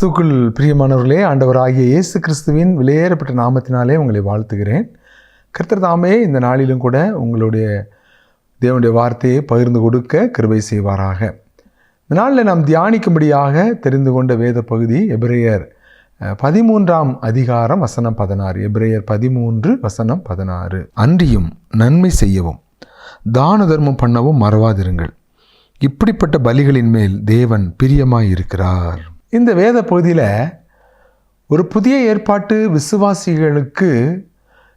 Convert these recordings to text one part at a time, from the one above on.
கிறிஸ்துக்குள் பிரியமானவர்களே ஆண்டவராகிய இயேசு கிறிஸ்துவின் விலையேறப்பட்ட நாமத்தினாலே உங்களை வாழ்த்துகிறேன். கர்த்தர் தாமே இந்த நாளிலும் கூட உங்களுடைய தேவனுடைய வார்த்தையை பகிர்ந்து கொடுக்க கிருபை செய்வாராக. இந்த நாளில் நாம் தியானிக்கும்படியாக தெரிந்து கொண்ட வேத பகுதி எபிரேயர் பதிமூன்றாம் அதிகாரம் வசனம் பதினாறு. எபிரேயர் பதிமூன்று வசனம் பதினாறு. அன்றியும் நன்மை செய்யவும் தான தர்மம் பண்ணவும் மறவாதிருங்கள். இப்படிப்பட்ட பலிகளின் மேல் தேவன் பிரியமாயிருக்கிறார். இருக்கிறார் இந்த வேத பகுதியில் ஒரு புதிய ஏற்பாட்டு விசுவாசிகளுக்கு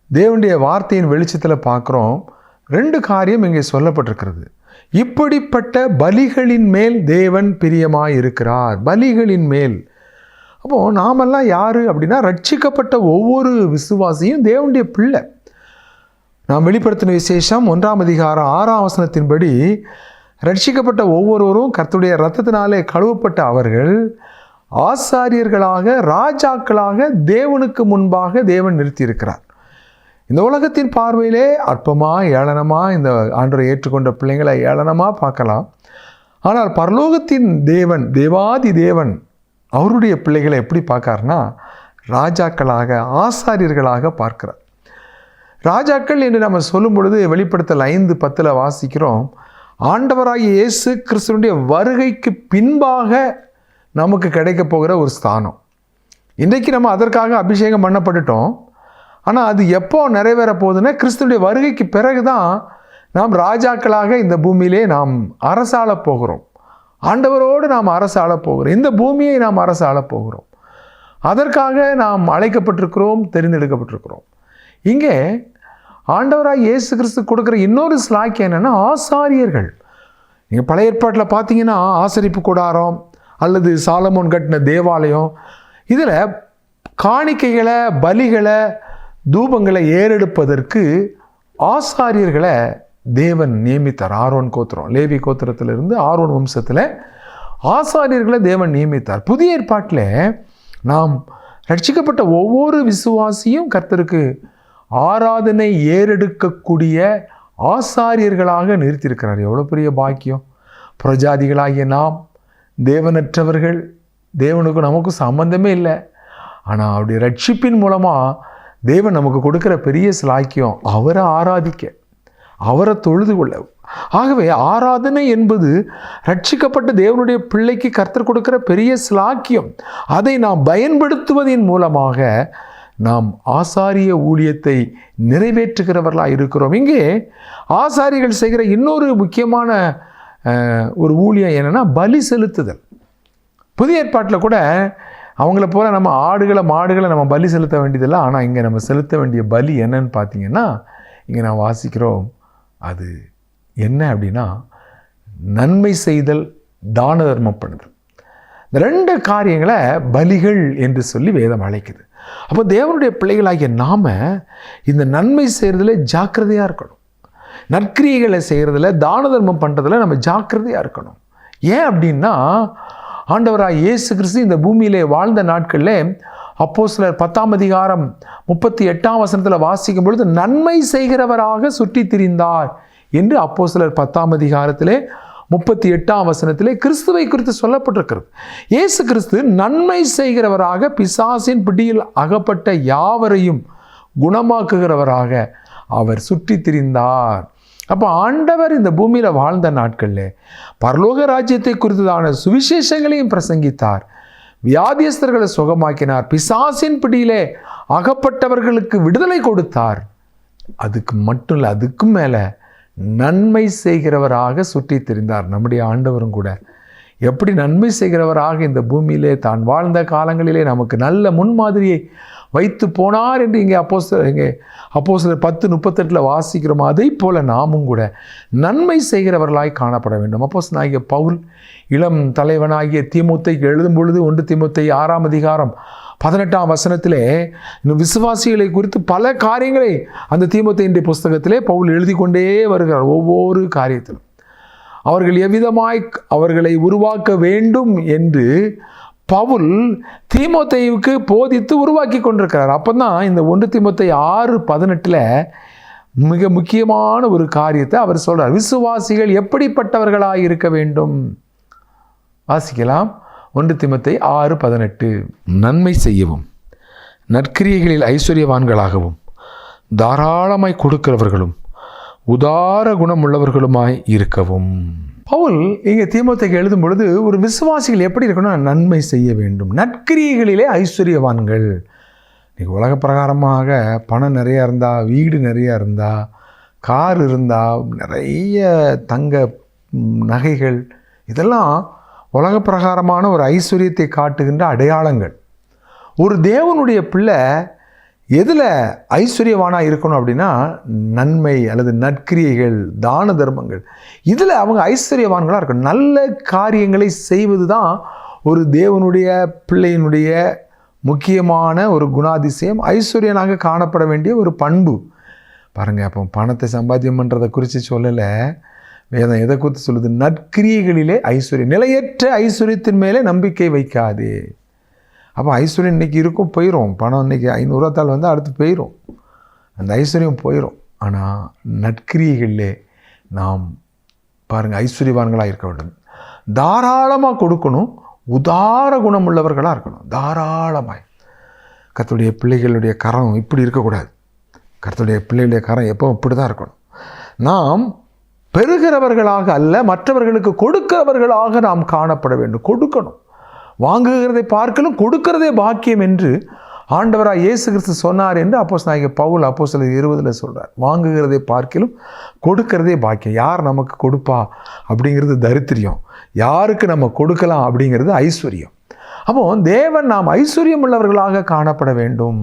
தேவனுடைய வார்த்தையின் வெளிச்சத்தில் பார்க்குறோம் ரெண்டு காரியம் இங்கே சொல்லப்பட்டிருக்கிறது. இப்படிப்பட்ட பலிகளின் மேல் தேவன் பிரியமாக இருக்கிறார் பலிகளின் மேல். அப்போது நாமெல்லாம் யார் அப்படின்னா ரட்சிக்கப்பட்ட ஒவ்வொரு விசுவாசியும் தேவனுடைய பிள்ளை. நாம் வெளிப்படுத்தின விசேஷம் ஒன்றாம் அதிகாரம் ஆறாம் வசனத்தின்படி ரட்சிக்கப்பட்ட ஒவ்வொருவரும் கர்த்தருடைய ரத்தத்தினாலே கழுவப்பட்ட அவர்கள் ஆசாரியர்களாக ராஜாக்களாக தேவனுக்கு முன்பாக தேவன் நிறுத்தியிருக்கிறார். இந்த உலகத்தின் பார்வையிலே அற்பமாக ஏளனமாக இந்த ஆண்டரை ஏற்றுக்கொண்ட பிள்ளைங்களை ஏளனமாக பார்க்கலாம். ஆனால் பரலோகத்தின் தேவன் தேவாதி தேவன் அவருடைய பிள்ளைகளை எப்படி பார்க்காருன்னா ராஜாக்களாக ஆசாரியர்களாக பார்க்கிறார். ராஜாக்கள் என்று நம்ம சொல்லும் பொழுது வெளிப்படுத்தல் ஐந்து பத்தில் வாசிக்கிறோம் ஆண்டவராகிய இயேசு கிறிஸ்துவனுடைய வருகைக்கு பின்பாக நமக்கு கிடைக்க போகிற ஒரு ஸ்தானம். இன்றைக்கு நம்ம அதற்காக அபிஷேகம் பண்ணப்பட்டுட்டோம். ஆனால் அது எப்போ நிறைவேற போகுதுன்னா கிறிஸ்துடைய வருகைக்கு பிறகு தான் நாம் ராஜாக்களாக இந்த பூமியிலே நாம் அரசாள போகிறோம். ஆண்டவரோடு நாம் அரசாள போகிறோம். இந்த பூமியை நாம் அரசாள போகிறோம். அதற்காக நாம் அழைக்கப்பட்டிருக்கிறோம் தெரிந்தெடுக்கப்பட்டிருக்கிறோம். இங்கே ஆண்டவராக இயேசு கிறிஸ்து கொடுக்குற இன்னொரு ஸ்லாக்கியம் என்னென்னா ஆசாரியர்கள். நீங்கள் பழைய ஏற்பாட்டில் பார்த்தீங்கன்னா ஆசரிப்பு கூடாரம் அல்லது சாலமோன் கட்டின தேவாலயம் இதில் காணிக்கைகளை பலிகளை தூபங்களை ஏறெடுப்பதற்கு ஆசாரியர்களை தேவன் நியமித்தார். ஆரோன் கோத்திரம் லேவி கோத்திரத்திலிருந்து ஆரோன் வம்சத்தில் ஆசாரியர்களை தேவன் நியமித்தார். புதிய ஏற்பாட்டில் நாம் ரட்சிக்கப்பட்ட ஒவ்வொரு விசுவாசியும் கர்த்தருக்கு ஆராதனை ஏறெடுக்கக்கூடிய ஆசாரியர்களாக நிறுத்தியிருக்கிறார். எவ்வளோ பெரிய பாக்கியம். புரஜாதிகளாகிய நாம் தேவனற்றவர்கள் தேவனுக்கும் நமக்கும் சம்பந்தமே இல்லை. ஆனால் அவருடைய ரட்சிப்பின் மூலமாக தேவன் நமக்கு கொடுக்குற பெரிய சிலாக்கியம் அவரை ஆராதிக்க அவரை தொழுது கொள்ள. ஆகவே ஆராதனை என்பது ரட்சிக்கப்பட்ட தேவனுடைய பிள்ளைக்கு கர்த்தர் கொடுக்கிற பெரிய சிலாக்கியம். அதை நாம் பயன்படுத்துவதன் மூலமாக நாம் ஆசாரிய ஊழியத்தை நிறைவேற்றுகிறவர்களாக இருக்கிறோம். இங்கே ஆசாரிகள் செய்கிற இன்னொரு முக்கியமான ஒரு ஊழியம் என்னென்னா பலி செலுத்துதல். புதிய ஏற்பாட்டில் கூட அவங்கள போல் நம்ம ஆடுகளை மாடுகளை நம்ம பலி செலுத்த வேண்டியதில்லை. ஆனால் இங்கே நம்ம செலுத்த வேண்டிய பலி என்னன்னு பார்த்தீங்கன்னா இங்கே நான் வாசிக்கிறோம். அது என்ன அப்படின்னா நன்மை செய்தல் தான தர்மம் பண்ணுதல். இந்த ரெண்டு காரியங்களை பலிகள் என்று சொல்லி வேதம் அழைக்குது. அப்போ தேவனுடைய பிள்ளைகளாகிய நாம் இந்த நன்மை செய்கிறதுல ஜாக்கிரதையாக இருக்கணும். நற்கிரியைகளை செய்கிறதுல தான தர்மம் பண்ணுறதுல நம்ம ஜாக்கிரதையாக இருக்கணும். ஏன் அப்படின்னா ஆண்டவராக இயேசு கிறிஸ்து இந்த பூமியிலே வாழ்ந்த நாட்களில் அப்போ சிலர் பத்தாம் அதிகாரம் முப்பத்தி எட்டாம் வசனத்தில் வாசிக்கும் பொழுது நன்மை செய்கிறவராக சுற்றி திரிந்தார் என்று அப்போ சிலர் பத்தாம் அதிகாரத்திலே முப்பத்தி எட்டாம் வசனத்திலே கிறிஸ்துவை குறித்து சொல்லப்பட்டிருக்கிறது. இயேசு கிறிஸ்து நன்மை செய்கிறவராக பிசாசின் பிடியில் அகப்பட்ட யாவரையும் குணமாக்குகிறவராக அவர் சுற்றி திரிந்தார். அப்போ ஆண்டவர் இந்த பூமியில் வாழ்ந்த நாட்களில் பரலோக ராஜ்யத்தை குறித்ததான சுவிசேஷங்களையும் பிரசங்கித்தார். வியாதியஸ்தர்களை சுகமாக்கினார். பிசாசின் பிடியிலே அகப்பட்டவர்களுக்கு விடுதலை கொடுத்தார். அதுக்கு மட்டும் இல்லை அதுக்கும் மேலே நன்மை செய்கிறவராக சுற்றி திரிந்தார். நம்முடைய ஆண்டவரும் கூட எப்படி நன்மை செய்கிறவராக இந்த பூமியிலே தான் வாழ்ந்த காலங்களிலே நமக்கு நல்ல முன்மாதிரியை வைத்து போனார் என்று இங்கே அப்போ இங்கே அப்போ சில பத்து முப்பத்தெட்டில் வாசிக்கிறோம். அதை போல் நாமும் கூட நன்மை செய்கிறவர்களாய் காணப்பட வேண்டும். அப்போஸ் நாகிய பவுல் இளம் தலைவனாகிய திமுத்தைக்கு எழுதும் பொழுது ஒன்று திமுத்தை ஆறாம் அதிகாரம் பதினெட்டாம் வசனத்திலே இன்னும் விசுவாசிகளை குறித்து பல காரியங்களை அந்த தீமுத்தையினுடைய புஸ்தகத்திலே பவுல் எழுதி கொண்டே வருகிறார். ஒவ்வொரு காரியத்திலும். அவர்கள் எவ்விதமாய் அவர்களை உருவாக்க வேண்டும் என்று பவுல் தீமோத்தேயுவுக்கு போதித்து உருவாக்கி கொண்டிருக்கிறார். அப்போ தான் இந்த ஒன்று தீமோத்தை ஆறு பதினெட்டில் மிக முக்கியமான ஒரு காரியத்தை அவர் சொல்கிறார் விசுவாசிகள் எப்படிப்பட்டவர்களாக இருக்க வேண்டும்? வாசிக்கலாம். ஒன்று திமத்தை ஆறு பதினெட்டு. நன்மை செய்யவும் நற்கிரியைகளில் ஐஸ்வர்யவான்களாகவும் தாராளமாய் கொடுக்கிறவர்களும் உதார குணமுள்ளவர்களுமாய் இருக்கவும். பவுல் இங்கே தீமத்தைக்கு எழுதும் பொழுது ஒரு விசுவாசிகள் எப்படி இருக்கணும் நன்மை செய்ய வேண்டும். நற்கிரியைகளிலே ஐஸ்வர்யவான்கள். இன்னைக்கு உலக பிரகாரமாக பணம் நிறையா இருந்தால் வீடு நிறையா இருந்தால் கார் இருந்தால் நிறைய தங்க நகைகள் இதெல்லாம் உலக பிரகாரமான ஒரு ஐஸ்வர்யத்தை காட்டுகின்ற அடையாளங்கள். ஒரு தேவனுடைய பிள்ளை எதில் ஐஸ்வர்யவானாக இருக்கணும் அப்படின்னா நன்மை அல்லது நற்கிரியைகள் தான தர்மங்கள். இதில் அவங்க ஐஸ்வர்யவான்களாக இருக்கணும். நல்ல காரியங்களை செய்வது தான் ஒரு தேவனுடைய பிள்ளையினுடைய முக்கியமான ஒரு குணாதிசயம். ஐஸ்வர்யனாக காணப்பட வேண்டிய ஒரு பண்பு. பாருங்கள் அப்போ பணத்தை சம்பாத்தியம் பண்ணுறதை குறித்து சொல்லலை. வேதம் எதை குறித்து சொல்லுது? நற்கிரியைகளிலே ஐஸ்வர்யம். நிலையற்ற ஐஸ்வர்யத்தின் மேலே நம்பிக்கை வைக்காதே. அப்போ ஐஸ்வர்யம் இன்னைக்கு இருக்கும் போயிடும் பணம் இன்றைக்கி ஐநூறுரூவாத்தால் வந்து அடுத்து போயிடும் அந்த ஐஸ்வர்யம் போயிடும் ஆனால் நற்கிரியைகளிலே நாம் பாருங்கள் ஐஸ்வர்யவான்களாக இருக்க வேண்டும். தாராளமாக கொடுக்கணும். உதார குணமுள்ளவர்களாக இருக்கணும். தாராளமாய். கத்துடைய பிள்ளைகளுடைய கரம் இப்படி இருக்கக்கூடாது. கர்த்தருடைய பிள்ளைகளுடைய கரம் எப்போ இப்படி தான் இருக்கணும். நாம் பெறுகிறவர்களாக அல்ல மற்றவர்களுக்கு கொடுக்கிறவர்களாக நாம் காணப்பட வேண்டும். கொடுக்கணும். வாங்குகிறதை பார்க்கலும் கொடுக்கிறதே பாக்கியம் என்று ஆண்டவராக இயேசு கிறிஸ்து சொன்னார் என்று அப்போஸ் நாயக பவுல் அப்போ சில இருபதில் சொல்கிறார் வாங்குகிறதை பார்க்கலும் கொடுக்கிறதே பாக்கியம். யார் நமக்கு கொடுப்பா அப்படிங்கிறது தரித்திரியம். யாருக்கு நம்ம கொடுக்கலாம் அப்படிங்கிறது ஐஸ்வர்யம். அப்போ தேவன் நாம் ஐஸ்வர்யம் உள்ளவர்களாக காணப்பட வேண்டும்.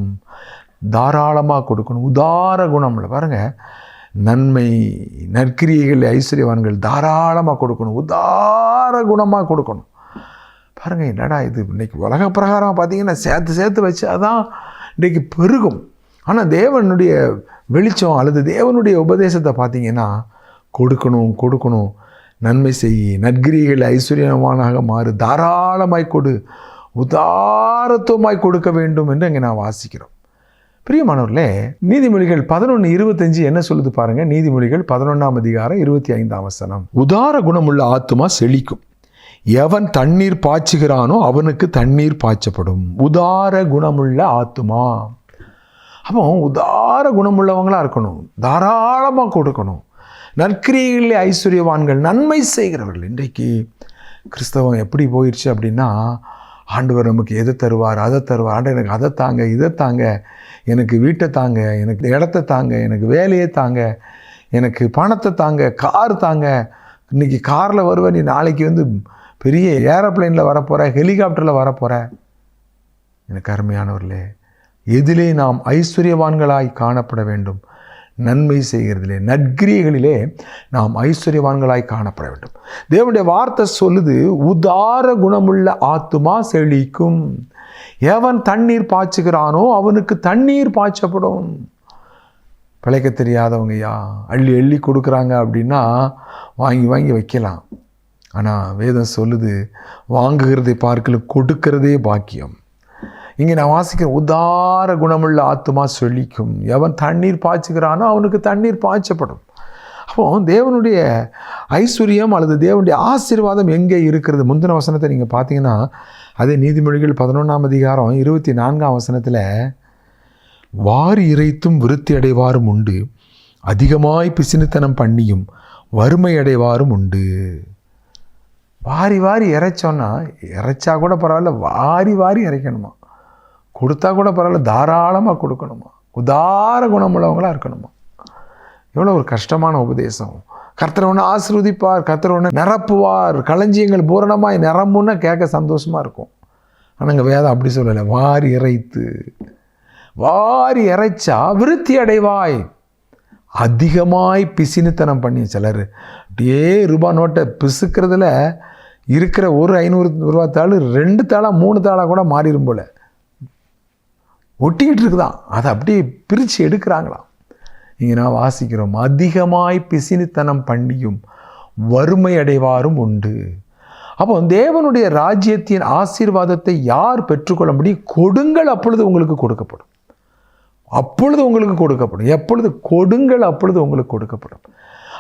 தாராளமாக கொடுக்கணும். உதார குணம் இல்லை. பாருங்கள் நன்மை நற்கிரியைகள் ஐஸ்வர்யவான்கள் தாராளமாக கொடுக்கணும். உதார குணமாக கொடுக்கணும். பாருங்கள் என்னடா இது? இன்றைக்கி உலக பிரகாரம் பார்த்தீங்கன்னா சேர்த்து சேர்த்து வச்சு அதான் இன்றைக்கி பெருகும். ஆனால் தேவனுடைய வெளிச்சம் அல்லது தேவனுடைய உபதேசத்தை பார்த்தீங்கன்னா கொடுக்கணும் கொடுக்கணும். நன்மை செய் நற்கிரிகள் ஐஸ்வர்யமானாக மாறு தாராளமாய் கொடு உதாரத்துவமாய் கொடுக்க வேண்டும் என்று அங்கே நான் வாசிக்கிறோம். பிரியமானவர்களே நீதிமொழிகள் பதினொன்று இருபத்தஞ்சு என்ன சொல்லுது பாருங்கள் நீதிமொழிகள் பதினொன்றாம் அதிகாரம் இருபத்தி ஐந்தாம் வசனம். உதார குணமுள்ள ஆத்துமா செழிக்கும். எவன் தண்ணீர் பாய்ச்சுகிறானோ அவனுக்கு தண்ணீர் பாய்ச்சப்படும். உதார குணமுள்ள ஆத்துமா. அப்போ உதார குணமுள்ளவங்களாக இருக்கணும். தாராளமாக கொடுக்கணும். நற்கிரியிலே ஐஸ்வர்யவான்கள் நன்மை செய்கிறவர்கள். இன்றைக்கு கிறிஸ்தவம் எப்படி போயிடுச்சு அப்படின்னா ஆண்டவர் நமக்கு எதை தருவார் அதை தருவார். ஆண்டு எனக்கு அதை தாங்க இதை தாங்க எனக்கு வீட்டை தாங்க எனக்கு இடத்த தாங்க எனக்கு வேலையை தாங்க எனக்கு பணத்தை தாங்க கார் தாங்க. இன்னைக்கு காரில் வருவ நீ நாளைக்கு வந்து பெரிய ஏரோப்ளேனில் வரப்போகிற ஹெலிகாப்டரில் வரப்போகிற எனக்கு அருமையானவர்களே எதிலே நாம் ஐஸ்வர்யவான்களாய் காணப்பட வேண்டும். நன்மை செய்கிறதிலே நற்கிரியைகளிலே நாம் ஐஸ்வர்யவான்களாய் காணப்பட வேண்டும். தேவனுடைய வார்த்தை சொல்லுது உதார குணமுள்ள ஆத்துமா செழிக்கும். எவன் தண்ணீர் பாய்ச்சுகிறானோ அவனுக்கு தண்ணீர் பாய்ச்சப்படும். பிழைக்க தெரியாதவங்கய்யா அள்ளி அள்ளி கொடுக்குறாங்க அப்படின்னா வாங்கி வாங்கி வைக்கலாம். ஆனால் வேதம் சொல்லுது வாங்குகிறதை பார்க்கல கொடுக்கிறதே பாக்கியம். இங்கே நான் வாசிக்கிற உதார குணமுள்ள ஆத்மா செழிக்கும் எவன் தண்ணீர் பாய்ச்சுகிறானோ அவனுக்கு தண்ணீர் பாய்ச்சப்படும். அப்போ தேவனுடைய ஐஸ்வர்யம் அல்லது தேவனுடைய ஆசீர்வாதம் எங்கே இருக்கிறது? முந்தின வசனத்தை நீங்கள் பார்த்தீங்கன்னா அதே நீதிமொழிகள் பதினொன்றாம் அதிகாரம் இருபத்தி நான்காம் வசனத்தில் வாரி இறைத்தும் விருத்தி அடைவாரும் உண்டு அதிகமாய் பிசினுத்தனம் பண்ணியும் வறுமை அடைவாரும் உண்டு. வாரி வாரி இறைச்சோன்னா இறைச்சா கூட பரவாயில்ல வாரி வாரி இறைக்கணுமா? கொடுத்தா கூட பரவாயில்ல தாராளமாக கொடுக்கணுமா? உதார குணமுள்ளவங்களாக இருக்கணுமா? எவ்வளோ ஒரு கஷ்டமான உபதேசம். கர்த்தர் ஒன்று ஆசிர்வதிப்பார் கர்த்தர் ஒன்று நிரப்புவார். களஞ்சியங்கள் பூரணமாய் நிரம்புன்னா கேட்க சந்தோஷமாக இருக்கும். ஆனால் இங்கே வேதம் அப்படி சொல்லலை. வாரி இறைத்து. வாரி இறைச்சா விருத்தி அடைவாய். அதிகமாய் பிசினுத்தனம் பண்ணி சிலர். அப்படியே ரூபா நோட்டை பிசுக்கிறதுல இருக்கிற ஒரு ஐநூறு ரூபா தாள் ரெண்டு தாளாக மூணு தாளாக கூட மாறிடும் போல. ஒட்டிக்கிட்டு இருக்குதான். அதை அப்படியே பிரித்து எடுக்கிறாங்களாம். இங்கே நான் வாசிக்கிறோம். அதிகமாய் பிசினித்தனம் பண்ணியும் வறுமை அடைவாரும் உண்டு. அப்போ தேவனுடைய ராஜ்யத்தின் ஆசீர்வாதத்தை யார் பெற்றுக்கொள்ள முடியும்? கொடுங்கள் அப்பொழுது உங்களுக்கு கொடுக்கப்படும். அப்பொழுது உங்களுக்கு கொடுக்கப்படும். எப்பொழுது கொடுங்கள் அப்பொழுது உங்களுக்கு கொடுக்கப்படும்.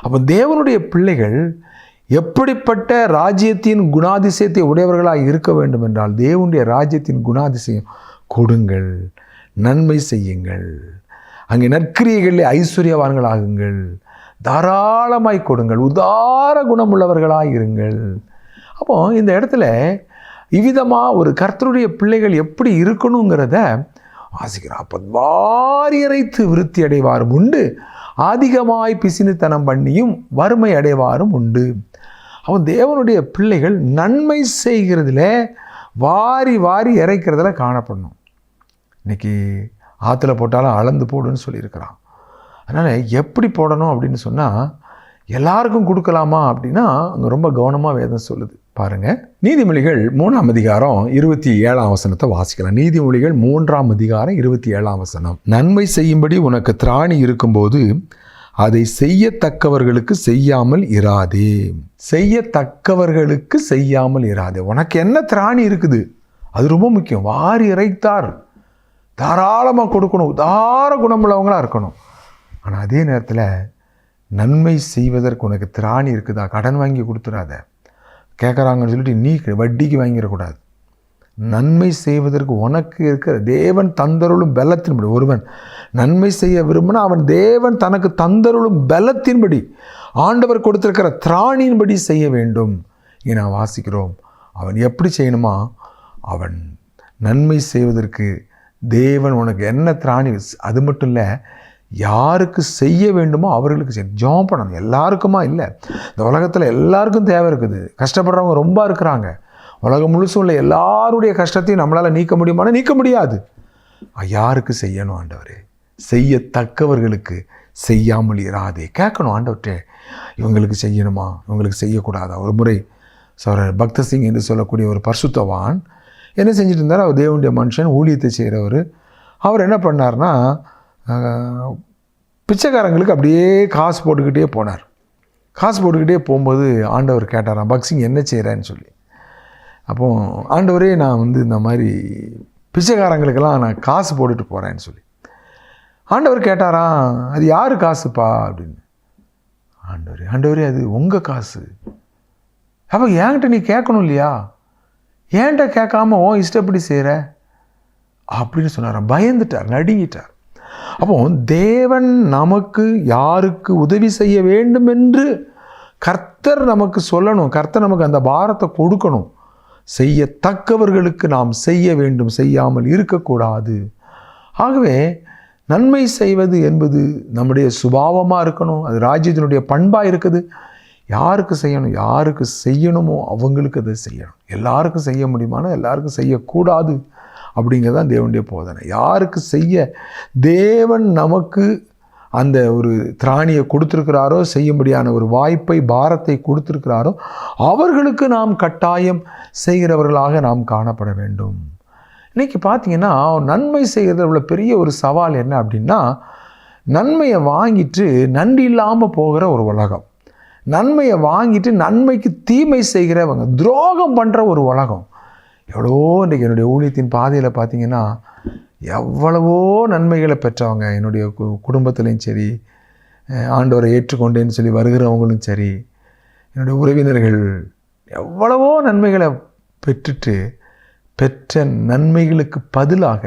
அப்போ தேவனுடைய பிள்ளைகள் எப்படிப்பட்ட ராஜ்யத்தின் குணாதிசயத்தை உடையவர்களாக இருக்க வேண்டும் என்றால் தேவனுடைய ராஜ்யத்தின் குணாதிசயம் கொடுங்கள் நன்மை செய்யுங்கள். அங்கே நற்கிரியைகளில் ஐஸ்வர்யவான்கள் ஆகுங்கள். தாராளமாய் கொடுங்கள் உதார குணமுள்ளவர்களாக இருங்கள். அப்போ இந்த இடத்துல இவ்விதமாக ஒரு கர்த்தருடைய பிள்ளைகள் எப்படி இருக்கணுங்கிறத வாசிக்கிறான் அப்போ வாரி அரைத்து விருத்தி அடைவாரும் உண்டு. அதிகமாய் பிசினுத்தனம் பண்ணியும் வறுமை அடைவாரும் உண்டு. அவன் தேவனுடைய பிள்ளைகள் நன்மை செய்கிறதுல வாரி வாரி இறைக்கிறதுல காணப்படணும். இன்றைக்கி ஆற்றுல போட்டாலும் அளந்து போடுன்னு சொல்லியிருக்கிறான். அதனால் எப்படி போடணும் அப்படின்னு சொன்னால் எல்லாருக்கும் கொடுக்கலாமா அப்படின்னா அங்கே ரொம்ப கவனமாக வேதம் சொல்லுது. பாருங்கள் நீதிமொழிகள் மூணாம் அதிகாரம் இருபத்தி ஏழாம் வசனத்தை வாசிக்கலாம். நீதிமொழிகள் மூன்றாம் அதிகாரம் இருபத்தி ஏழாம் வசனம். நன்மை செய்யும்படி உனக்கு திராணி இருக்கும்போது அதை செய்யத்தக்கவர்களுக்கு செய்யாமல் இராதே. செய்யத்தக்கவர்களுக்கு செய்யாமல் இராதே. உனக்கு என்ன திராணி இருக்குது? அது ரொம்ப முக்கியம். வாரி இறைத்தார். தாராளமாக கொடுக்கணும். உதார குணமுள்ளவங்களாக இருக்கணும். ஆனால் அதே நேரத்தில் நன்மை செய்வதற்கு உனக்கு திராணி இருக்குதா? கடன் வாங்கி கொடுத்துடாத கேட்குறாங்கன்னு சொல்லிட்டு நீ வட்டிக்கு வாங்கிடக்கூடாது. நன்மை செய்வதற்கு உனக்கு இருக்கிற தேவன் தந்தருளும் பலத்தின்படி ஒருவன் நன்மை செய்ய விரும்பினா அவன் தேவன் தனக்கு தந்தருளும் பலத்தின்படி ஆண்டவர் கொடுத்திருக்கிற திராணியின்படி செய்ய வேண்டும் என நான் வாசிக்கிறோம். அவன் எப்படி செய்யணுமா? அவன் நன்மை செய்வதற்கு தேவன் உனக்கு என்ன திராணி அது மட்டும் இல்லை யாருக்கு செய்ய வேண்டுமோ அவர்களுக்கு செய்யணும் ஜோம் பண்ணணும். எல்லாருக்குமா? இல்லை. இந்த உலகத்தில் எல்லாருக்கும் தேவை இருக்குது. கஷ்டப்படுறவங்க ரொம்ப இருக்கிறாங்க. உலகம் முழுசும் உள்ள எல்லாருடைய கஷ்டத்தையும் நம்மளால் நீக்க முடியுமானா நீக்க முடியாது. யாருக்கு செய்யணும் ஆண்டவரே? செய்யத்தக்கவர்களுக்கு செய்யாமல் இராதே. கேட்கணும் ஆண்டவற்றே இவங்களுக்கு செய்யணுமா? இவங்களுக்கு செய்யக்கூடாதா? ஒரு முறை சார் பக்த சிங் என்று சொல்லக்கூடிய ஒரு பர்சுத்தவான் என்ன செஞ்சுட்டு இருந்தார்? அவர் தேவனுடைய மனுஷன் ஊழியத்தை செய்கிறவர் அவர் என்ன பண்ணார்னா பிச்சைக்காரங்களுக்கு அப்படியே காசு போட்டுக்கிட்டே போனார். காசு போட்டுக்கிட்டே போகும்போது ஆண்டவர் கேட்டாராம் பக்சிங் என்ன செய்கிறேன்னு சொல்லி. அப்போ ஆண்டவரே நான் வந்து இந்த மாதிரி பிச்சைக்காரங்களுக்கெல்லாம் நான் காசு போட்டுட்டு போகிறேன்னு சொல்லி. ஆண்டவர் கேட்டாராம் அது யார் காசுப்பா? அப்படின்னு. ஆண்டவரே ஆண்டவரே அது உங்கள் காசு. அப்போ என்கிட்ட நீ கேட்கணும் இல்லையா? ஏன்ட்ட கேட்காம ஓ இஷ்டப்படி செய்கிற அப்படின்னு சொன்னாராம். பயந்துட்டார் நடுங்கிட்டார். அப்போ தேவன் நமக்கு யாருக்கு உதவி செய்ய வேண்டும் என்று கர்த்தர் நமக்கு சொல்லணும். கர்த்தர் நமக்கு அந்த பாரத்தை கொடுக்கணும். செய்யத்தக்கவர்களுக்கு நாம் செய்ய வேண்டும். செய்யாமல் இருக்கக்கூடாது. ஆகவே நன்மை செய்வது என்பது நம்முடைய சுபாவமாக இருக்கணும். அது ராஜ்யத்தினுடைய பண்பாக இருக்குது. யாருக்கு செய்யணும்? யாருக்கு செய்யணுமோ அவங்களுக்கு அதை செய்யணும். எல்லாருக்கும் செய்ய முடியுமானா எல்லாருக்கும் செய்யக்கூடாது. அப்படிங்கிறதான் தேவனுடைய போதனை. யாருக்கு செய்ய தேவன் நமக்கு அந்த ஒரு திராணியை கொடுத்துருக்கிறாரோ செய்யும்படியான ஒரு வாய்ப்பை பாரத்தை கொடுத்துருக்கிறாரோ அவர்களுக்கு நாம் கட்டாயம் செய்கிறவர்களாக நாம் காணப்பட வேண்டும். இன்றைக்கி பார்த்தீங்கன்னா நன்மை செய்கிறது உள்ள பெரிய ஒரு சவால் என்ன அப்படின்னா நன்மையை வாங்கிட்டு நன்றி இல்லாமல் போகிற ஒரு உலகம். நன்மையை வாங்கிட்டு நன்மைக்கு தீமை செய்கிறவங்க துரோகம் பண்ணுற ஒரு உலகம். எவ்வளோ இன்றைக்கி என்னுடைய ஊழியத்தின் பாதையில் பார்த்தீங்கன்னா எவ்வளவோ நன்மைகளை பெற்றவங்க என்னுடைய கு குடும்பத்துலேயும் சரி ஆண்டவரை ஏற்றுக்கொண்டேன்னு சொல்லி வருகிறவங்களும் சரி என்னுடைய உறவினர்கள் எவ்வளவோ நன்மைகளை பெற்றுட்டு பெற்ற நன்மைகளுக்கு பதிலாக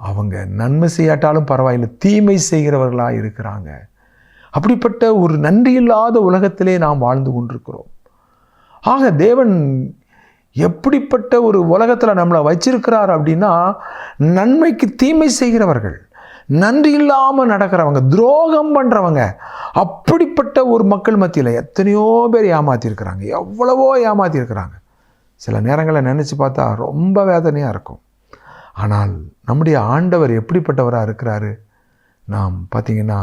அவங்க நன்மை செய்யாட்டாலும் பரவாயில்லை தீமை செய்கிறவர்களாக இருக்கிறாங்க. அப்படிப்பட்ட ஒரு நன்றி இல்லாத உலகத்திலே நாம் வாழ்ந்து கொண்டிருக்கிறோம். ஆக தேவன் எப்படிப்பட்ட ஒரு உலகத்தில் நம்மளை வச்சிருக்கிறார் அப்படின்னா நன்மைக்கு தீமை செய்கிறவர்கள் நன்றி இல்லாமல் நடக்கிறவங்க துரோகம் பண்ணுறவங்க அப்படிப்பட்ட ஒரு மக்கள் மத்தியில் எத்தனையோ பேர் ஏமாற்றிருக்கிறாங்க எவ்வளவோ ஏமாற்றிருக்கிறாங்க சில நேரங்களில் நினச்சி பார்த்தா ரொம்ப வேதனையாக இருக்கும். ஆனால் நம்முடைய ஆண்டவர் எப்படிப்பட்டவராக இருக்கிறாரு? நாம் பார்த்திங்கன்னா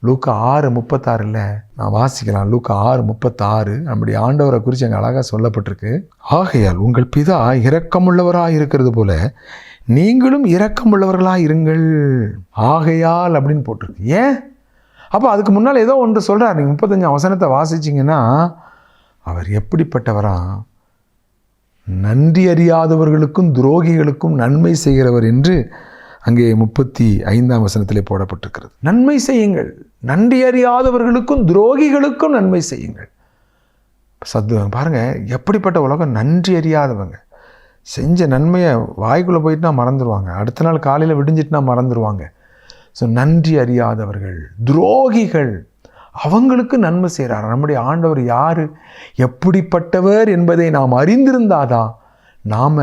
லூக்கா ஆறு முப்பத்தாறில் நான் வாசிக்கலாம். லூக்கா ஆறு முப்பத்தாறு. நம்முடைய ஆண்டவரை குறித்து அங்கே அழகாக சொல்லப்பட்டிருக்கு. ஆகையால் உங்கள் பிதா இரக்கமுள்ளவராக இருக்கிறது போல நீங்களும் இரக்கமுள்ளவர்களாக இருங்கள். ஆகையால் அப்படின்னு போட்டிருக்கு. ஏன்? அப்போ அதுக்கு முன்னால் ஏதோ ஒன்று சொல்கிறார் நீங்கள் முப்பத்தஞ்சு அவசரத்தை வாசிச்சிங்கன்னா அவர் எப்படிப்பட்டவரா? நன்றி அறியாதவர்களுக்கும் துரோகிகளுக்கும் நன்மை செய்கிறவர் என்று அங்கே முப்பத்தி ஐந்தாம் வசனத்திலே போடப்பட்டிருக்கிறது. நன்மை செய்யுங்கள். நன்றி அறியாதவர்களுக்கும் துரோகிகளுக்கும் நன்மை செய்யுங்கள். சத்து பாருங்கள் எப்படிப்பட்ட உலகம் நன்றி அறியாதவங்க. செஞ்ச நன்மையை வாய்க்குள்ளே போயிட்டுனா மறந்துடுவாங்க அடுத்த நாள் காலையில் விடிஞ்சிட்டுனா மறந்துடுவாங்க ஸோ நன்றி அறியாதவர்கள் துரோகிகள் அவங்களுக்கு நன்மை செய்கிறார் நம்முடைய ஆண்டவர் யார்? எப்படிப்பட்டவர் என்பதை நாம் அறிந்திருந்தாதான் நாம்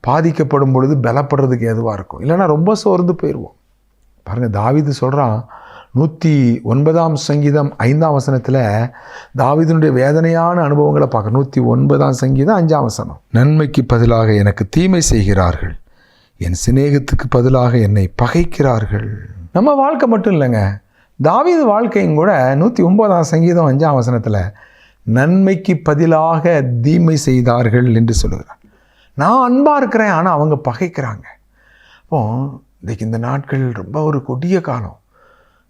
பாதிக்கப்படும் பொழுது பலப்படுறதுக்கு எதுவாக இருக்கும்? இல்லைன்னா ரொம்ப சோர்ந்து போயிடுவோம் பாருங்கள் தாவிது சொல்கிறான் நூற்றி ஒன்பதாம் சங்கீதம் ஐந்தாம் வசனத்தில் தாவிதனுடைய வேதனையான அனுபவங்களை பார்க்க நூற்றி ஒன்பதாம் சங்கீதம் அஞ்சாம் வசனம். நன்மைக்கு பதிலாக எனக்கு தீமை செய்கிறார்கள். என் சிநேகத்துக்கு பதிலாக என்னை பகைக்கிறார்கள். நம்ம வாழ்க்கை மட்டும் இல்லைங்க. தாவீது வாழ்க்கையும் கூட நூற்றி ஒன்பதாம் சங்கீதம் அஞ்சாம் வசனத்தில் நன்மைக்கு பதிலாக தீமை செய்தார்கள் என்று சொல்லுகிறார். நான் அன்பாக இருக்கிறேன் ஆனால் அவங்க பகைக்கிறாங்க. அப்போ இன்றைக்கு இந்த நாட்கள் ரொம்ப ஒரு கொடிய காலம்.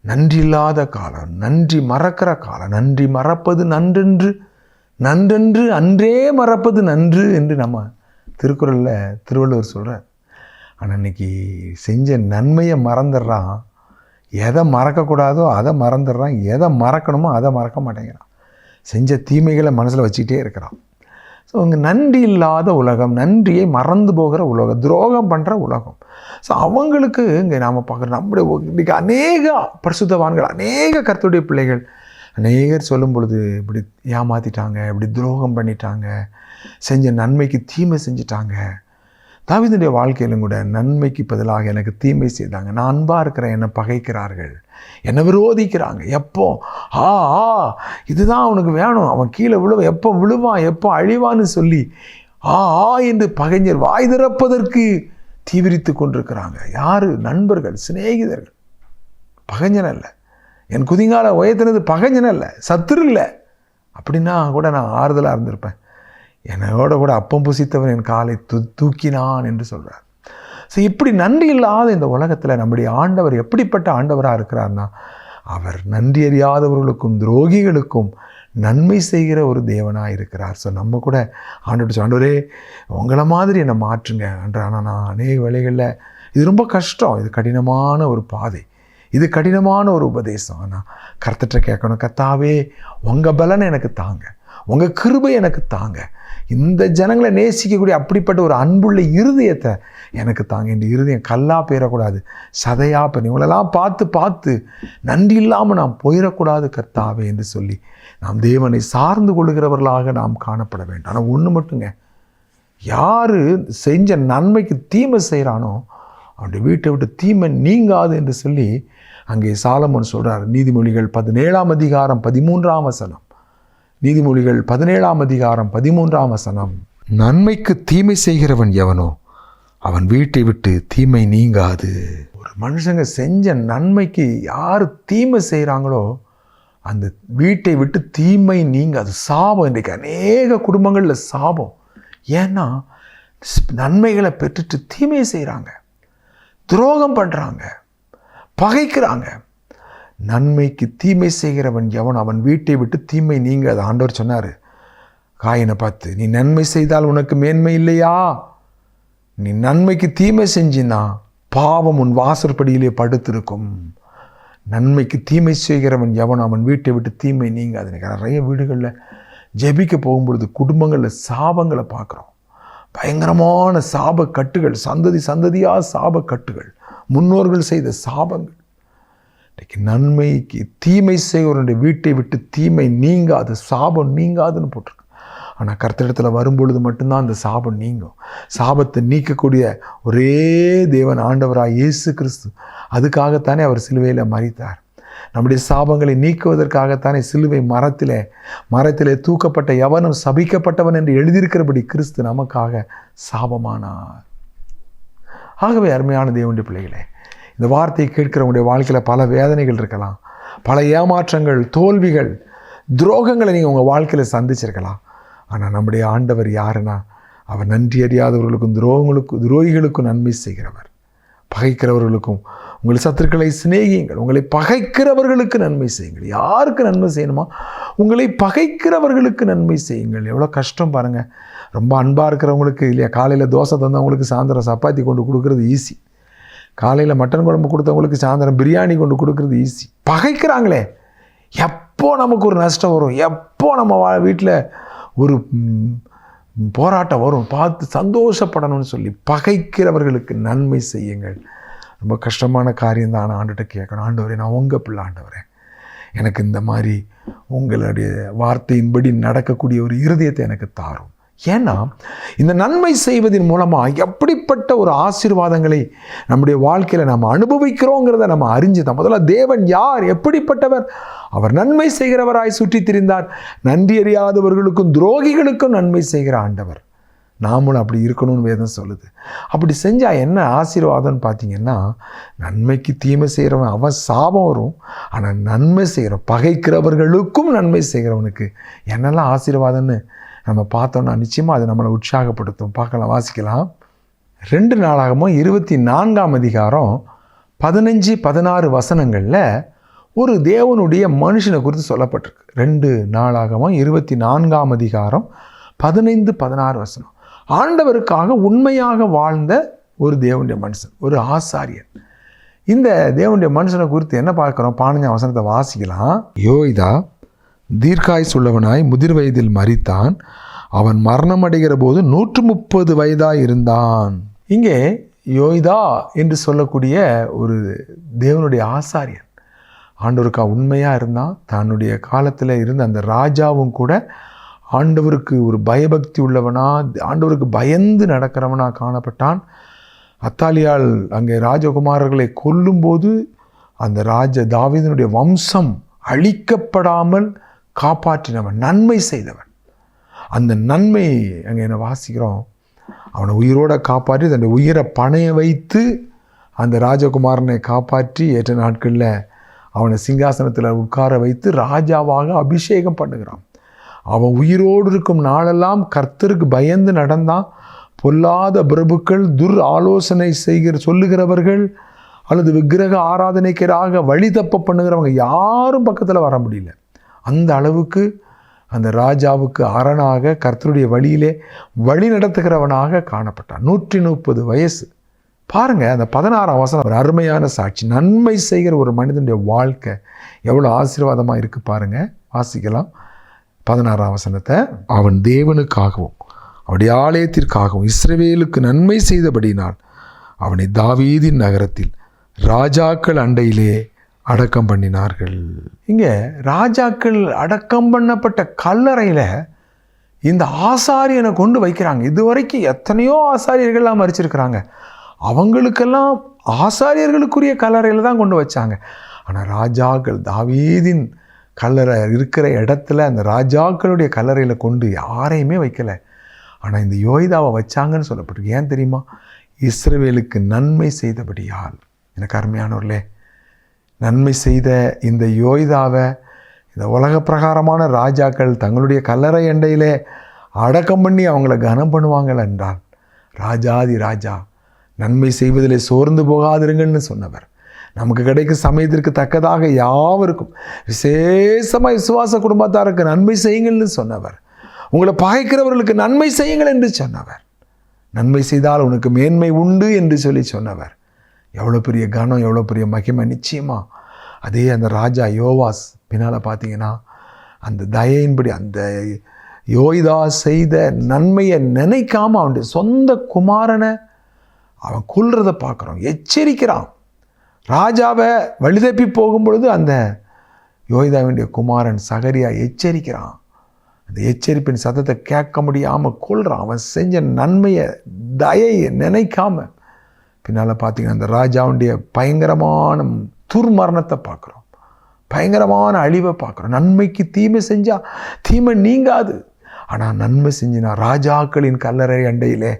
நன்றி இல்லாத காலம் நன்றி மறக்கிற காலம் நன்றி மறப்பது நன்றென்று நன்றென்று அன்றே மறப்பது நன்று என்று நம்ம திருக்குறளில் திருவள்ளுவர் சொல்கிறார் ஆனால் இன்றைக்கி செஞ்ச நன்மையை மறந்துடுறான். எதை மறக்கக்கூடாதோ அதை மறந்துடுறான். எதை மறக்கணுமோ அதை மறக்க மாட்டேங்கிறான். செஞ்ச தீமைகளை மனசில் வச்சுக்கிட்டே இருக்கிறான். ஸோ இங்கே நன்றி இல்லாத உலகம் நன்றியை மறந்து போகிற உலகம் துரோகம் பண்ணுற உலகம். ஸோ அவங்களுக்கு இங்கே நாம் பார்க்குறோம் நம்முடைய இன்றைக்கி அநேக பரிசுத்தவான்கள் அநேக கருத்துடைய பிள்ளைகள் அநேகர் சொல்லும் பொழுது இப்படி ஏமாற்றிட்டாங்க இப்படி துரோகம் பண்ணிட்டாங்க செஞ்ச நன்மைக்கு தீமை செஞ்சிட்டாங்க. தாவிதனுடைய வாழ்க்கையிலும் கூட நன்மைக்கு பதிலாக எனக்கு தீமை செய்தாங்க. நான் அன்பாக இருக்கிறேன் என்னை பகைக்கிறார்கள். என்னை விரோதிக்கிறாங்க. எப்போ? ஆ ஆ இதுதான் அவனுக்கு வேணும். அவன் கீழே விழுவ எப்போ விழுவான் எப்போ அழிவான்னு சொல்லி ஆ ஆ என்று பகைஞர் வாய் திறப்பதற்கு தீவிரித்து கொண்டிருக்கிறாங்க. யார்? நண்பர்கள் சிநேகிதர்கள். பகைஞன் அல்ல. என் குதிங்கால உயர்த்தினது பகைஞன் அல்ல. சத்துரு இல்லை. அப்படின்னா கூட நான் ஆறுதலாக இருந்திருப்பேன். என்னோட கூட அப்பம் புசித்தவன் என் காலை தூ தூக்கினான் என்று சொல்கிறார் ஸோ இப்படி நன்றி இல்லாத இந்த உலகத்தில் நம்முடைய ஆண்டவர் எப்படிப்பட்ட ஆண்டவராக இருக்கிறார்னா அவர் நன்றி அறியாதவர்களுக்கும் துரோகிகளுக்கும் நன்மை செய்கிற ஒரு தேவனாக இருக்கிறார். ஸோ நம்ம கூட ஆண்டு ஆண்டவரே உங்களை மாதிரி என்னை மாற்றுங்க. அன்ற ஆனால் நான் அநேக வேலைகளில் இது ரொம்ப கஷ்டம். இது கடினமான ஒரு பாதை. இது கடினமான ஒரு உபதேசம். ஆனால் கர்த்தட்ட கேட்கணும் கத்தாவே உங்கள் பலனை எனக்கு தாங்க. உங்கள் கிருபை எனக்கு தாங்க. இந்த ஜனங்களை நேசிக்கக்கூடிய அப்படிப்பட்ட ஒரு அன்புள்ள இருதயத்தை எனக்கு தாங்க. இந்த இருதயம் கல்லாக போயிடக்கூடாது சதையாக போய் இவங்களெல்லாம் பார்த்து பார்த்து நன்றி இல்லாமல் நாம் போயிடக்கூடாது கர்த்தாவே என்று சொல்லி நாம் தேவனை சார்ந்து கொள்கிறவர்களாக நாம் காணப்பட வேண்டும். ஆனால் ஒன்று மட்டுங்க. யார் செஞ்ச நன்மைக்கு தீமை செய்கிறானோ அவனுடைய வீட்டை விட்டு தீமை நீங்காது என்று சொல்லி அங்கே சாலமன் சொல்கிறார் நீதிமொழிகள் பதினேழாம் அதிகாரம் பதிமூன்றாம் வசனம். நீதிமொழிகள் பதினேழாம் அதிகாரம் பதிமூன்றாம் வசனம். நன்மைக்கு தீமை செய்கிறவன் எவனோ அவன் வீட்டை விட்டு தீமை நீங்காது. ஒரு மனுஷங்க செஞ்ச நன்மைக்கு யார் தீமை செய்கிறாங்களோ அந்த வீட்டை விட்டு தீமை நீங்காது. சாபம் இன்றைக்கு அநேக குடும்பங்களில் சாபம். ஏன்னா நன்மைகளை பெற்றுட்டு தீமையை செய்கிறாங்க துரோகம் பண்ணுறாங்க பகைக்கிறாங்க. நன்மைக்கு தீமை செய்கிறவன் எவன் அவன் வீட்டை விட்டு தீமை நீங்க அதை ஆண்டவர் சொன்னார் காயினை பார்த்து நீ நன்மை செய்தால் உனக்கு மேன்மை இல்லையா? நீ நன்மைக்கு தீமை செஞ்சினா பாவம் உன் வாசற்படியிலே படுத்திருக்கும். நன்மைக்கு தீமை செய்கிறவன் எவன் அவன் வீட்டை விட்டு தீமை நீங்க அது நிறைய வீடுகளில் ஜெபிக்க போகும்பொழுது குடும்பங்களில் சாபங்களை பார்க்குறோம். பயங்கரமான சாபக்கட்டுகள் சந்ததி சந்ததியாக சாபக்கட்டுகள் முன்னோர்கள் செய்த சாபங்கள். இன்றைக்கு நன்மைக்கு தீமை செய்வருடைய வீட்டை விட்டு தீமை நீங்காது சாபம் நீங்காதுன்னு போட்டிருக்கு. ஆனால் கர்த்தரிடத்தில் வரும்பொழுது மட்டும்தான் அந்த சாபம் நீங்கும். சாபத்தை நீக்கக்கூடிய ஒரே தேவன் ஆண்டவராக இயேசு கிறிஸ்து. அதுக்காகத்தானே அவர் சிலுவையில் மறித்தார் நம்முடைய சாபங்களை நீக்குவதற்காகத்தானே சிலுவை மரத்தில் மரத்திலே தூக்கப்பட்ட எவனும் சபிக்கப்பட்டவன் என்று எழுதியிருக்கிறபடி கிறிஸ்து நமக்காக சாபமானார். ஆகவே அருமையான தேவனுடைய பிள்ளைகளே இந்த வார்த்தையை கேட்கிறவங்களுடைய வாழ்க்கையில் பல வேதனைகள் இருக்கலாம். பல ஏமாற்றங்கள் தோல்விகள் துரோகங்களை நீங்கள் உங்கள் வாழ்க்கையில் சந்திச்சிருக்கலாம். ஆனால் நம்முடைய ஆண்டவர் யாருன்னா? அவர் நன்றி அறியாதவர்களுக்கும் துரோகங்களுக்கும் துரோகிகளுக்கும் நன்மை செய்கிறவர். பகைக்கிறவர்களுக்கும் உங்கள் சத்துருக்களை சிநேகியுங்கள். உங்களை பகைக்கிறவர்களுக்கு நன்மை செய்யுங்கள். யாருக்கு நன்மை செய்யணுமா? உங்களை பகைக்கிறவர்களுக்கு நன்மை செய்யுங்கள். எவ்வளோ கஷ்டம் பாருங்கள் ரொம்ப அன்பாக இருக்கிறவங்களுக்கு இல்லையா? காலையில் தோசை தந்தவங்களுக்கு சாயந்தரம் சப்பாத்தி கொண்டு கொடுக்குறது ஈஸி காலையில் மட்டன் குழம்பு கொடுத்தவங்களுக்கு சாயந்தரம் பிரியாணி கொண்டு கொடுக்குறது ஈஸி பகைக்கிறாங்களே. எப்போ நமக்கு ஒரு நஷ்டம் வரும்? எப்போ நம்ம வா வீட்டில் ஒரு போராட்டம் வரும்? பார்த்து சந்தோஷப்படணும்னு சொல்லி பகைக்கிறவர்களுக்கு நன்மை செய்யுங்கள். ரொம்ப கஷ்டமான காரியம் தான் ஆண்டுகிட்ட கேட்கணும். ஆண்டவரே நான் உங்கள் பிள்ளை ஆண்டவரே. எனக்கு இந்த மாதிரி உங்களுடைய வார்த்தையின்படி நடக்கக்கூடிய ஒரு இருதயத்தை எனக்கு தாரும். ஏன்னா இந்த நன்மை செய்வதன் மூலமாக எப்படிப்பட்ட ஒரு ஆசீர்வாதங்களை நம்முடைய வாழ்க்கையில் நம்ம அனுபவிக்கிறோங்கிறத நம்ம அறிஞ்சுதான் முதல்ல தேவன் யார்? எப்படிப்பட்டவர்? அவர் நன்மை செய்கிறவராய் சுற்றித் திரிந்தார் நன்றி அறியாதவர்களுக்கும் துரோகிகளுக்கும் நன்மை செய்கிற ஆண்டவர். நாமளும் அப்படி இருக்கணும்னு வேதம் சொல்லுது. அப்படி செஞ்சால் என்ன ஆசீர்வாதம்னு பார்த்தீங்கன்னா நன்மைக்கு தீமை செய்கிறவன் அவன் சாபம் வரும். ஆனால் நன்மை செய்கிற பகைக்கிறவர்களுக்கும் நன்மை செய்கிறவனுக்கு என்னெல்லாம் ஆசீர்வாதம்னு நம்ம பார்த்தோன்னா நிச்சயமாக அது நம்மளை உற்சாகப்படுத்தும். பார்க்கலாம் வாசிக்கலாம். ரெண்டு நாளாகவும் இருபத்தி நான்காம் அதிகாரம் பதினஞ்சு பதினாறு வசனங்களில் ஒரு தேவனுடைய மனுஷனை குறித்து சொல்லப்பட்டிருக்கு. ரெண்டு நாளாகவும் இருபத்தி நான்காம் அதிகாரம் பதினைந்து பதினாறு வசனம். ஆண்டவருக்காக உண்மையாக வாழ்ந்த ஒரு தேவனுடைய மனுஷன் ஒரு ஆசாரியன். இந்த தேவனுடைய மனுஷனை குறித்து என்ன பார்க்குறோம்? பானஞ்ச வசனத்தை வாசிக்கலாம். யோய்தா தீர்க்காயுஸ் உள்ளவனாய் முதிர் வயதில் மறித்தான் அவன் மரணம் அடைகிற போது நூற்று முப்பது வயதாய் இருந்தான் இங்கே யோய்தா என்று சொல்லக்கூடிய ஒரு தேவனுடைய ஆசாரியன். ஆண்டவருக்கா உண்மையாக இருந்தான் தன்னுடைய காலத்தில் இருந்த அந்த ராஜாவும் கூட ஆண்டவருக்கு ஒரு பயபக்தி உள்ளவனா ஆண்டவருக்கு பயந்து நடக்கிறவனா காணப்பட்டான். அத்தாலியால் அங்கே ராஜகுமாரர்களை கொல்லும்போது அந்த ராஜ தாவீதனுடைய வம்சம் அழிக்கப்படாமல் காப்பாற்றினவன் நன்மை செய்தவன். அந்த நன்மை அங்கே என்ன வாசிக்கிறோம்? அவனை உயிரோட காப்பாற்றி தன்னுடைய உயிரை பணைய வைத்து அந்த ராஜகுமாரனை காப்பாற்றி ஏற்ற நாட்களில் அவனை சிங்காசனத்தில் உட்கார வைத்து ராஜாவாக அபிஷேகம் பண்ணுகிறான். அவன் உயிரோடு இருக்கும் நாளெல்லாம் கர்த்தருக்கு பயந்து நடந்தான். பொல்லாத பிரபுக்கள் துர் ஆலோசனை செய்கிற சொல்லுகிறவர்கள் அல்லது விக்கிரக ஆராதனைக்கராக வழி தப்ப பண்ணுகிறவங்க யாரும் பக்கத்தில் வர முடியல. அந்த அளவுக்கு அந்த ராஜாவுக்கு அரணாக கர்த்தருடைய வழியிலே வழி நடத்துகிறவனாக காணப்பட்டான். நூற்றி முப்பது வயசு. பாருங்கள் அந்த பதினாறாம் வசனம் ஒரு அருமையான சாட்சி. நன்மை செய்கிற ஒரு மனிதனுடைய வாழ்க்கை எவ்வளோ ஆசீர்வாதமாக இருக்குது பாருங்கள் வாசிக்கலாம். பதினாறாம் வசனத்தை அவன் தேவனுக்காகவும் அவருடைய ஆலயத்திற்காகவும் இஸ்ரவேலுக்கு நன்மை செய்தபடினால் அவனை தாவீதின் நகரத்தில் ராஜாக்கள் அண்டையிலே அடக்கம் பண்ணினார்கள். இங்கே ராஜாக்கள் அடக்கம் பண்ணப்பட்ட கல்லறையில் இந்த ஆசாரியனை கொண்டு வைக்கிறாங்க. இதுவரைக்கும் எத்தனையோ ஆசாரியர்கள்லாம் மறிச்சிருக்கிறாங்க. அவங்களுக்கெல்லாம் ஆசாரியர்களுக்குரிய கல்லறையில் தான் கொண்டு வச்சாங்க. ஆனால் ராஜாக்கள் தாவீதின் கல்லறை இருக்கிற இடத்துல அந்த ராஜாக்களுடைய கல்லறையில் கொண்டு யாரையுமே வைக்கலை. ஆனால் இந்த யோய்தாவை வச்சாங்கன்னு சொல்லப்பட்டிருக்கு. ஏன் தெரியுமா? இஸ்ரவேலுக்கு நன்மை செய்தபடியால். எனக்கு அருமையானவர்களே நன்மை செய்த இந்த யோய்தாவை இந்த உலக பிரகாரமான ராஜாக்கள் தங்களுடைய கல்லறை எண்டையிலே அடக்கம் பண்ணி அவங்கள கனம் பண்ணுவாங்கள் என்றால் ராஜாதி ராஜா நன்மை செய்வதிலே சோர்ந்து போகாதிருங்கள்னு சொன்னவர். நமக்கு கிடைக்கும் சமயத்திற்கு தக்கதாக யாவருக்கும் விசேஷமாக விசுவாச குடும்பத்தாருக்கு நன்மை செய்யுங்கள்னு சொன்னவர். உங்களை பகைக்கிறவர்களுக்கு நன்மை செய்யுங்கள் என்று சொன்னவர். நன்மை செய்தால் உனக்கு மேன்மை உண்டு என்று சொல்லி சொன்னவர். எவ்வளோ பெரிய கனம் எவ்வளோ பெரிய மகிமை. நிச்சயமாக அதே அந்த ராஜா யோவாஸ் பின்னால் பார்த்தீங்கன்னா அந்த தயையின்படி அந்த யோய்தா செய்த நன்மையை நினைக்காம அவனுடைய சொந்த குமாரனை அவன் கொல்றதை பார்க்குறான் எச்சரிக்கிறான். ராஜாவை வழிதப்பி போகும் பொழுது அந்த யோய்தாவினுடைய குமாரன் சகரியா எச்சரிக்கிறான். அந்த எச்சரிப்பின் சத்தத்தை கேட்க முடியாமல் கொள்றான் அவன் செஞ்ச நன்மையை தயையை நினைக்காம பின்னால் பார்த்தீங்கன்னா அந்த ராஜாவுடைய பயங்கரமான துர்மரணத்தை பார்க்குறோம். பயங்கரமான அழிவை பார்க்குறோம். நன்மைக்கு தீமை செஞ்சால் தீமை நீங்காது. ஆனால் நன்மை செஞ்சினா ராஜாக்களின் கல்லறை அண்டையிலே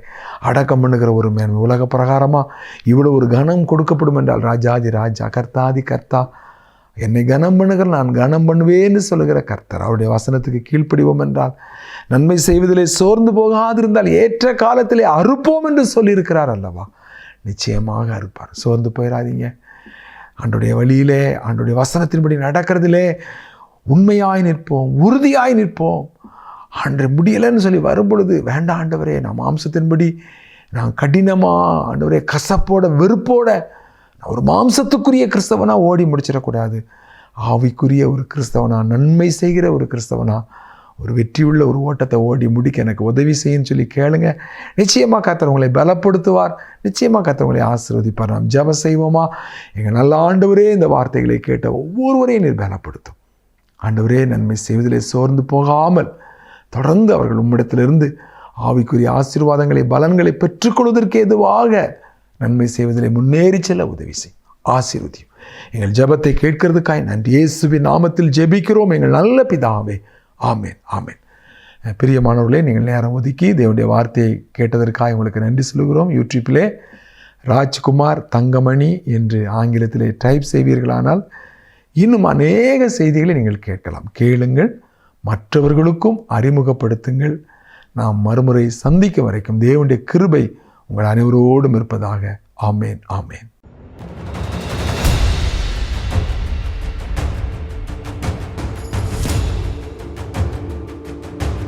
அடக்கம் பண்ணுகிற ஒரு மேன்மை. உலக பிரகாரமாக இவ்வளோ ஒரு கனம் கொடுக்கப்படும் என்றால் ராஜாதி ராஜா கர்த்தாதி கர்த்தா என்னை கனம் பண்ணுகிற நான் கனம் பண்ணுவேன்னு சொல்லுகிற கர்த்தர். அவருடைய வசனத்துக்கு கீழ்ப்படிவோம் என்றால் நன்மை செய்வதிலே சோர்ந்து போகாதிருந்தால் ஏற்ற காலத்திலே அறுப்போம் என்று சொல்லியிருக்கிறார் அல்லவா? நிச்சயமாக இருப்பார் சோர்ந்து போயிடாதீங்க ஆண்டுடைய வழியிலே ஆண்டுடைய வசனத்தின்படி நடக்கிறதுலே உண்மையாய் நிற்போம் உறுதியாய் நிற்போம். ஆண்டு முடியலைன்னு சொல்லி வரும்பொழுது வேண்டாம் ஆண்டவரே நான் மாம்சத்தின்படி நான் கடினமாக ஆண்டவரே கசப்போட வெறுப்போட நான் ஒரு மாம்சத்துக்குரிய கிறிஸ்தவனாக ஓடி முடிச்சிடக்கூடாது. ஆவிக்குரிய ஒரு கிறிஸ்தவனா நன்மை செய்கிற ஒரு கிறிஸ்தவனா ஒரு வெற்றியுள்ள ஒரு ஓட்டத்தை ஓடி முடிக்க எனக்கு உதவி செய்யுன்னு சொல்லி கேளுங்க. நிச்சயமாக கத்தர் உங்களை பலப்படுத்துவார். நிச்சயமாக கத்தர் உங்களை ஆசீர்வதிப்பார். நாம் ஜெப செய்வோமா? எங்கள் நல்ல ஆண்டவரே இந்த வார்த்தைகளை கேட்ட ஒவ்வொருவரையும் நீர் பலப்படுத்தும். ஆண்டவரே நன்மை செய்வதிலே சோர்ந்து போகாமல் தொடர்ந்து அவர்கள் உம்மிடத்திலிருந்து ஆவிக்குரிய ஆசீர்வாதங்களை பலன்களை பெற்றுக்கொள்வதற்கு எதுவாக நன்மை செய்வதிலே முன்னேறி செல்ல உதவி செய். ஆசீர்வதியும். எங்கள் ஜெபத்தை கேட்கிறதுக்காய் நன்றி. இயேசுவின் நாமத்தில் ஜெபிக்கிறோம். எங்கள் நல்ல பிதாவே ஆமேன் ஆமேன். பிரியமானவர்களே நீங்கள் நேரம் ஒதுக்கி தேவனுடைய வார்த்தையை கேட்டதற்காக உங்களுக்கு நன்றி சொல்கிறோம் யூடியூப்பிலே ராஜ்குமார் தங்கமணி என்று ஆங்கிலத்திலே டைப் செய்வீர்களானால் இன்னும் அநேக செய்திகளை நீங்கள் கேட்கலாம். கேளுங்கள் மற்றவர்களுக்கும் அறிமுகப்படுத்துங்கள். நாம் மறுமுறை சந்திக்க வரைக்கும் தேவனுடைய கிருபை உங்கள் அனைவரோடும் இருப்பதாக. ஆமேன் ஆமேன்.